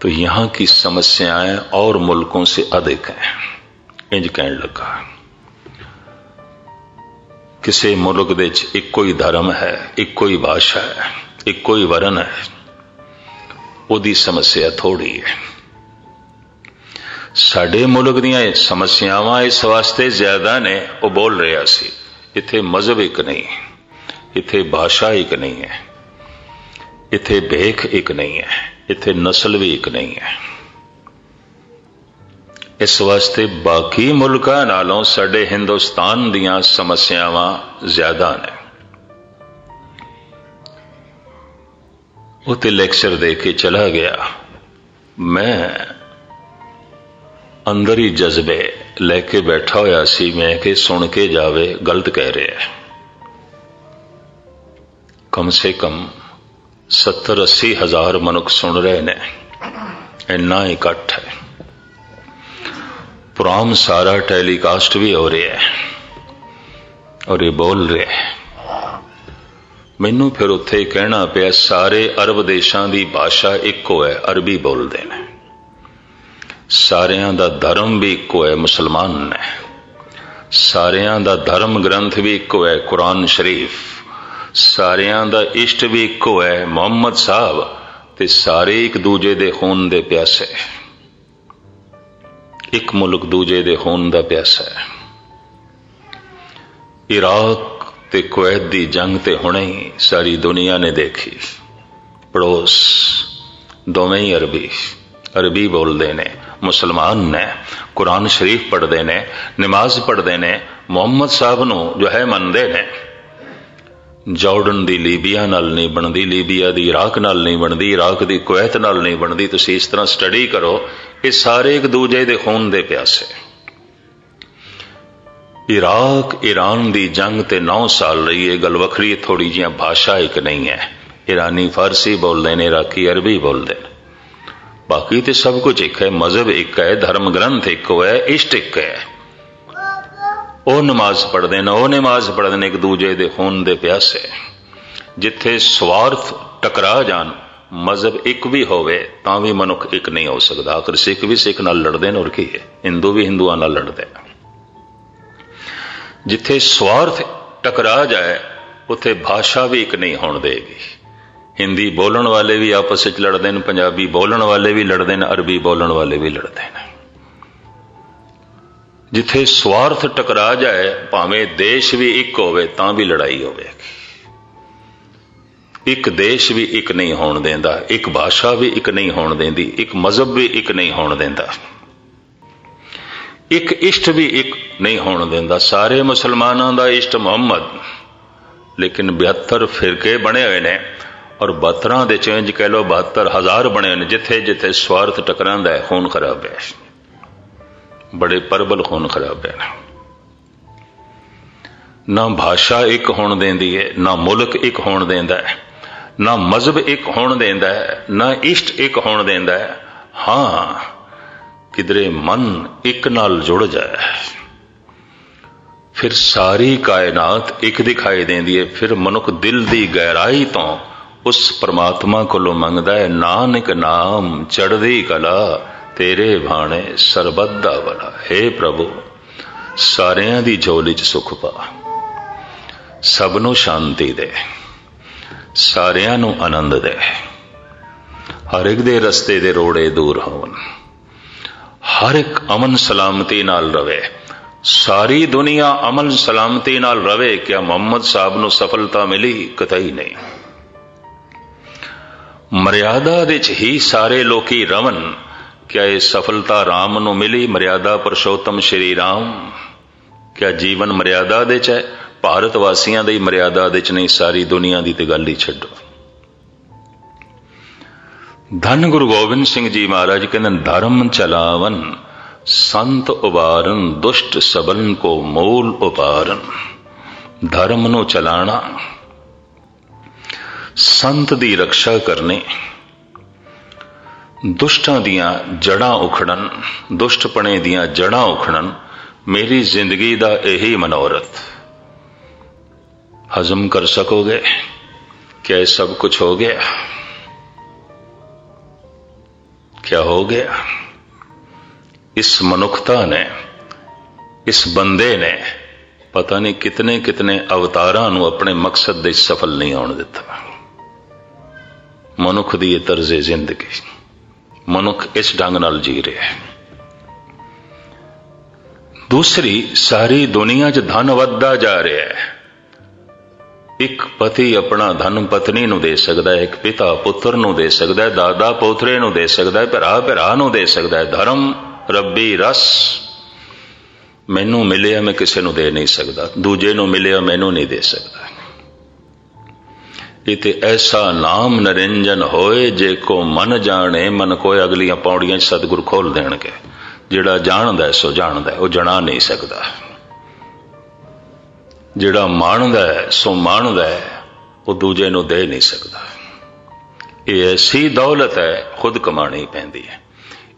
तो यहां की समस्याएं और मुल्कों से अधिक हैं इंज कहने लगा ਕਿਸੇ ਮੁਲਕ ਦੇ ਵਿੱਚ ਇੱਕੋ ਹੀ ਧਰਮ ਹੈ ਇੱਕੋ ਹੀ ਭਾਸ਼ਾ ਹੈ ਇੱਕੋ ਹੀ ਵਰਨ ਹੈ ਉਹਦੀ ਸਮੱਸਿਆ ਥੋੜੀ ਹੈ ਸਾਡੇ ਮੁਲਕ ਦੀਆਂ ਸਮੱਸਿਆਵਾਂ ਇਸ ਵਾਸਤੇ ਜ਼ਿਆਦਾ ਨੇ ਉਹ ਬੋਲ ਰਿਹਾ ਸੀ ਇੱਥੇ ਮਜ਼ਹਬ ਇੱਕ ਨਹੀਂ ਇੱਥੇ ਭਾਸ਼ਾ ਇੱਕ ਨਹੀਂ ਹੈ ਇੱਥੇ ਭੇਖ ਇੱਕ ਨਹੀਂ ਹੈ ਇੱਥੇ ਨਸਲ ਵੀ ਇੱਕ ਨਹੀਂ ਹੈ ਇਸ ਵਾਸਤੇ ਬਾਕੀ ਮੁਲਕਾਂ ਨਾਲੋਂ ਸਾਡੇ ਹਿੰਦੁਸਤਾਨ ਦੀਆਂ ਸਮੱਸਿਆਵਾਂ ਜ਼ਿਆਦਾ ਨੇ ਉਹ ਤੇ ਲੈਕਚਰ ਦੇ ਕੇ ਚਲਾ ਗਿਆ ਮੈਂ ਅੰਦਰ ਹੀ ਜਜ਼ਬੇ ਲੈ ਕੇ ਬੈਠਾ ਹੋਇਆ ਸੀ ਮੈਂ ਕਿ ਸੁਣ ਕੇ ਜਾਵੇ ਗਲਤ ਕਹਿ ਰਿਹਾ ਹੈ ਕਮ ਸੇ ਕਮ 70 80 ਹਜ਼ਾਰ ਮਨੁੱਖ ਸੁਣ ਰਹੇ ਨੇ। ਇੰਨਾ ਇਕੱਠ ਹੈ। ਪ੍ਰੋਗਰਾਮ ਸਾਰਾ ਟੈਲੀਕਾਸਟ ਵੀ ਹੋ ਰਿਹਾ ਹੈ ਔਰ ਇਹ ਬੋਲ ਰਿਹਾ ਹੈ। ਮੈਨੂੰ ਫਿਰ ਉੱਥੇ ਕਹਿਣਾ ਪਿਆ, ਸਾਰੇ ਅਰਬ ਦੇਸ਼ਾਂ ਦੀ ਭਾਸ਼ਾ ਇੱਕੋ ਹੈ, ਅਰਬੀ ਬੋਲਦੇ ਨੇ। ਸਾਰਿਆਂ ਦਾ ਧਰਮ ਵੀ ਇੱਕੋ ਹੈ, ਮੁਸਲਮਾਨ ਨੇ। ਸਾਰਿਆਂ ਦਾ ਧਰਮ ਗ੍ਰੰਥ ਵੀ ਇੱਕੋ ਹੈ, ਕੁਰਾਨ ਸ਼ਰੀਫ। ਸਾਰਿਆਂ ਦਾ ਇਸ਼ਟ ਵੀ ਇੱਕੋ ਹੈ, ਮੁਹੰਮਦ ਸਾਹਿਬ, ਤੇ ਸਾਰੇ ਇੱਕ ਦੂਜੇ ਦੇ ਖੂਨ ਦੇ ਪਿਆਸੇ। ਇੱਕ ਮੁਲਕ ਦੂਜੇ ਦੇ ਖੂਨ ਦਾ ਪਿਆਸਾ ਹੈ। ਇਰਾਕ ਤੇ ਕੁਵੈਤ ਦੀ ਜੰਗ ਤੇ ਹੁਣੇ ਹੀ ਸਾਰੀ ਦੁਨੀਆ ਨੇ ਦੇਖੀ। ਪੜੋਸ, ਦੋਵੇਂ ਹੀ ਅਰਬੀ। ਅਰਬੀ ਬੋਲਦੇ ਨੇ, ਮੁਸਲਮਾਨ ਨੇ, ਕੁਰਾਨ ਸ਼ਰੀਫ ਪੜ੍ਹਦੇ ਨੇ, ਨਮਾਜ਼ ਪੜ੍ਹਦੇ ਨੇ, ਮੁਹੰਮਦ ਸਾਹਿਬ ਨੂੰ ਜੋ ਹੈ ਮੰਨਦੇ ਨੇ। ਜਾਰਡਨ ਦੀ ਲੀਬੀਆ ਨਾਲ ਨਹੀਂ ਬਣਦੀ, ਲੀਬੀਆ ਦੀ ਇਰਾਕ ਨਾਲ ਨਹੀਂ ਬਣਦੀ, ਇਰਾਕ ਦੀ ਕੁਵੈਤ ਨਾਲ ਨਹੀਂ ਬਣਦੀ। ਤੁਸੀਂ ਇਸ ਤਰ੍ਹਾਂ ਸਟੱਡੀ ਕਰੋ, ਇਹ ਸਾਰੇ ਇੱਕ ਦੂਜੇ ਦੇ ਖੂਨ ਦੇ ਪਿਆਸੇ। ਇਰਾਕ ਈਰਾਨ ਦੀ ਜੰਗ ਤੇ 9 ਸਾਲ ਰਹੀ ਹੈ ਗੱਲ ਵੱਖਰੀ ਥੋੜੀ ਜਿਹੀ ਭਾਸ਼ਾ ਇੱਕ ਨਹੀਂ ਹੈ। ਈਰਾਨੀ ਫਾਰਸੀ ਬੋਲਦੇ ਨੇ, ਇਰਾਕੀ, ਅਰਬੀ ਬੋਲਦੇ ਨੇ। ਬਾਕੀ ਤੇ ਸਭ ਕੁਝ ਇੱਕ ਹੈ, ਮਜ਼ਹਬ ਇੱਕ ਹੈ, ਧਰਮ ਗ੍ਰੰਥ ਇੱਕ ਹੈ ਇਸ਼ਟ ਇੱਕ ਹੈ। ਉਹ ਨਮਾਜ਼ ਪੜ੍ਹਦੇ ਨੇ, ਉਹ ਨਮਾਜ਼ ਪੜ੍ਹਦੇ ਨੇ ਇੱਕ ਦੂਜੇ ਦੇ ਹੋਣ ਦੇ ਪਿਆਸੇ। ਜਿੱਥੇ ਸਵਾਰਥ ਟਕਰਾ ਜਾਣ, ਮਜ਼ਹਬ ਇੱਕ ਵੀ ਹੋਵੇ, ਤਾਂ ਵੀ ਮਨੁੱਖ ਇੱਕ ਨਹੀਂ ਹੋ ਸਕਦਾ। ਆਖਰ ਸਿੱਖ ਵੀ ਸਿੱਖ ਨਾਲ ਲੜਦੇ ਨੇ ਔਰ ਕੀ ਹੈ? ਹਿੰਦੂ ਵੀ ਹਿੰਦੂਆਂ ਨਾਲ ਲੜਦੇ ਨੇ ਜਿੱਥੇ ਸਵਾਰਥ ਟਕਰਾ ਜਾਏ, ਉੱਥੇ ਭਾਸ਼ਾ ਵੀ ਇੱਕ ਨਹੀਂ ਹੋਣ ਦੇਗੀ। ਹਿੰਦੀ ਬੋਲਣ ਵਾਲੇ ਵੀ ਆਪਸ ਵਿੱਚ ਲੜਦੇ ਨੇ, ਪੰਜਾਬੀ ਬੋਲਣ ਵਾਲੇ ਵੀ ਲੜਦੇ ਨੇ, ਅਰਬੀ ਬੋਲਣ ਵਾਲੇ ਵੀ ਲੜਦੇ ਨੇ। ਜਿੱਥੇ ਸਵਾਰਥ ਟਕਰਾ ਜਾਏ, ਭਾਵੇਂ ਦੇਸ਼ ਵੀ ਇੱਕ ਹੋਵੇ, ਤਾਂ ਵੀ ਲੜਾਈ ਹੋਵੇਗੀ ਇੱਕ ਦੇਸ਼ ਵੀ ਇੱਕ ਨਹੀਂ ਹੋਣ ਦਿੰਦਾ, ਇੱਕ ਭਾਸ਼ਾ ਵੀ ਇੱਕ ਨਹੀਂ ਹੋਣ ਦਿੰਦੀ, ਇੱਕ ਮਜ਼ਹਬ ਵੀ ਇੱਕ ਨਹੀਂ ਹੋਣ ਦਿੰਦਾ। ਇੱਕ ਇਸ਼ਟ ਵੀ ਇੱਕ ਨਹੀਂ ਹੋਣ ਦਿੰਦਾ। ਸਾਰੇ ਮੁਸਲਮਾਨਾਂ ਦਾ ਇਸ਼ਟ ਮੁਹੰਮਦ, ਲੇਕਿਨ 72 ਫਿਰਕੇ ਬਣੇ ਹੋਏ ਨੇ, ਔਰ 72 ਦੇ ਚੇਂਜ ਕਹਿ ਲੋ 72000 ਬਣੇ ਹੋਏ ਨੇ ਜਿੱਥੇ ਜਿੱਥੇ ਸਵਾਰਥ ਟਕਰਾਂਦਾ ਹੈ, ਖੂਨ ਖਰਾਬ ਹੈ। ਬੜੇ ਪਰਬਲ ਖੂਨ ਖਰਾਬ ਹੈ। ਨਾ ਭਾਸ਼ਾ ਇੱਕ ਹੋਣ ਦਿੰਦੀ ਹੈ, ਨਾ ਮੁਲਕ ਇੱਕ ਹੋਣ ਦਿੰਦਾ ਹੈ, ਨਾ ਮਜ਼ਹਬ ਇੱਕ ਹੋਣ ਦਿੰਦਾ ਹੈ, ਨਾ ਇਸ਼ਟ ਇੱਕ ਹੋਣ ਦਿੰਦਾ ਹੈ। ਹਾਂ, ਕਿਧਰੇ ਮਨ ਇੱਕ ਨਾਲ ਜੁੜ ਜਾਏ। ਫਿਰ ਸਾਰੀ ਕਾਇਨਾਤ ਇੱਕ ਦਿਖਾਈ ਦਿੰਦੀ ਹੈ, ਫਿਰ ਮਨੁੱਖ ਦਿਲ ਦੀ ਗਹਿਰਾਈ ਤੋਂ ਉਸ ਪਰਮਾਤਮਾ ਕੋਲੋਂ ਮੰਗਦਾ ਹੈ, ਨਾਨਕ ਨਾਮ ਚੜ੍ਹਦੀ ਕਲਾ। ਤੇਰੇ ਬਾਣੇ ਸਰਬੱਤ ਦਾ ਬਲਾ ਹੈ ਪ੍ਰਭੂ, ਸਾਰਿਆਂ ਦੀ ਝੋਲੀ 'ਚ ਸੁਖ ਪਾ। ਸਭ ਨੂੰ ਸ਼ਾਂਤੀ ਦੇ। ਸਾਰਿਆਂ ਨੂੰ ਆਨੰਦ ਦੇ। ਹਰ ਇੱਕ ਦੇ ਰਸਤੇ ਦੇ ਰੋੜੇ ਦੂਰ ਹੋਣ। ਹਰ ਇੱਕ ਅਮਨ ਸਲਾਮਤੀ ਨਾਲ ਰਵੇ। ਸਾਰੀ ਦੁਨੀਆ ਅਮਨ ਸਲਾਮਤੀ ਨਾਲ ਰਵੇ ਕਿ ਮੁਹੰਮਦ ਸਾਹਿਬ ਨੂੰ ਸਫਲਤਾ ਮਿਲੀ, ਕਤਈ ਨਹੀਂ। ਮਰਿਆਦਾ ਵਿੱਚ ਹੀ ਸਾਰੇ ਲੋਕੀ ਰਵਨ। ਕਿਆ ਇਹ ਸਫਲਤਾ ਰਾਮ ਨੂੰ ਮਿਲੀ? ਮਰਿਆਦਾ ਪਰਸ਼ੋਤਮ ਸ਼੍ਰੀ ਰਾਮ। ਕਿਆ ਜੀਵਨ ਮਰਿਆਦਾ ਦੇ ਚ ਹੈ? ਭਾਰਤ ਵਾਸੀਆਂ ਦੀ ਮਰਿਆਦਾ ਦੇ ਚ ਨਹੀਂ, ਸਾਰੀ ਦੁਨੀਆ ਦੀ ਤੇ ਗੱਲ ਹੀ ਛੱਡੋ। ਧੰਨ ਗੁਰੂ ਗੋਬਿੰਦ ਸਿੰਘ ਜੀ ਮਹਾਰਾਜ ਕਹਿੰਦੇ ਧਰਮ ਚਲਾਵਨ, ਸੰਤ ਉਬਾਰਨ ਦੁਸ਼ਟ ਸਬਨ ਕੋ ਮੂਲ ਉਪਾਰਨ ਧਰਮ ਨੂੰ ਚਲਾਣਾ, ਸੰਤ ਦੀ ਰੱਖਿਆ ਕਰਨੀ ਦੁਸ਼ਟਾਂ ਦੀਆਂ ਜੜਾਂ ਉਖੜਨ ਦੁਸ਼ਟਪਣੇ ਦੀਆਂ ਜੜਾਂ ਉਖੜਨ ਮੇਰੀ ਜ਼ਿੰਦਗੀ ਦਾ ਇਹੀ ਮਨੋਰਥ ਹਜ਼ਮ ਕਰ ਸਕੋਗੇ ਕਿ ਇਹ ਸਭ ਕੁਝ ਹੋ ਗਿਆ क्या हो गया इस मनुष्यता ने इस बंदे ने ਪਤਾ ਨਹੀਂ ਕਿਤਨੇ ਕਿਤਨੇ ਅਵਤਾਰਾਂ ਨੂੰ ਆਪਣੇ ਮਕਸਦ ਦੇ ਸਫਲ ਨਹੀਂ ਹੋਣ ਦਿੱਤਾ ਮਨੁੱਖ ਦੀ ਇਹ ਤਰਜ਼ੇ ਜ਼ਿੰਦਗੀ ਮਨੁੱਖ ਇਸ ਢੰਗ ਨਾਲ ਜੀ ਰਿਹਾ ਹੈ। ਦੂਸਰੀ, ਸਾਰੀ ਦੁਨੀਆ 'ਚ ਧਨ ਵੱਧਦਾ ਜਾ ਰਿਹਾ ਹੈ। ਇੱਕ ਪਤੀ ਆਪਣਾ ਧਨ ਪਤਨੀ ਨੂੰ ਦੇ ਸਕਦਾ ਹੈ, ਇੱਕ ਪਿਤਾ ਪੁੱਤਰ ਨੂੰ ਦੇ ਸਕਦਾ ਹੈ, ਦਾਦਾ ਪੋਤਰੇ ਨੂੰ ਦੇ ਸਕਦਾ ਹੈ, ਭਰਾ ਭਰਾ ਨੂੰ ਦੇ ਸਕਦਾ ਹੈ। ਧਰਮ, ਰੱਬੀ, ਰਸ, ਮੈਨੂੰ ਮਿਲਿਆ ਮੈਂ ਕਿਸੇ ਨੂੰ ਦੇ ਨਹੀਂ ਸਕਦਾ। ਦੂਜੇ ਨੂੰ ਮਿਲਿਆ ਮੈਨੂੰ ਨਹੀਂ ਦੇ ਸਕਦਾ। ਇਹ ਤੇ ਐਸਾ ਨਾਮ ਨਰਿੰਜਨ ਹੋਏ ਜੇ ਕੋ ਮਨ ਜਾਣੇ ਮਨ ਕੋਏ ਅਗਲੀਆਂ ਪੌੜੀਆਂ 'ਚ ਸਤਿਗੁਰ ਖੋਲ ਦੇਣਗੇ ਜਿਹੜਾ ਜਾਣਦਾ ਸੋ ਜਾਣਦਾ ਉਹ ਜਣਾ ਨਹੀਂ ਸਕਦਾ ਜਿਹੜਾ ਮਾਣਦਾ ਸੋ ਮਾਣਦਾ ਉਹ ਦੂਜੇ ਨੂੰ ਦੇ ਨਹੀਂ ਸਕਦਾ ਇਹ ਐਸੀ ਦੌਲਤ ਹੈ ਖੁਦ ਕਮਾਣੀ ਪੈਂਦੀ ਹੈ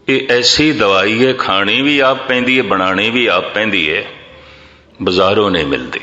ਇਹ ਐਸੀ ਦਵਾਈ ਹੈ ਖਾਣੀ ਵੀ ਆਪ ਪੈਂਦੀ ਹੈ ਬਣਾਣੀ ਵੀ ਆਪ ਪੈਂਦੀ ਹੈ ਬਾਜ਼ਾਰੋਂ ਨਹੀਂ ਮਿਲਦੀ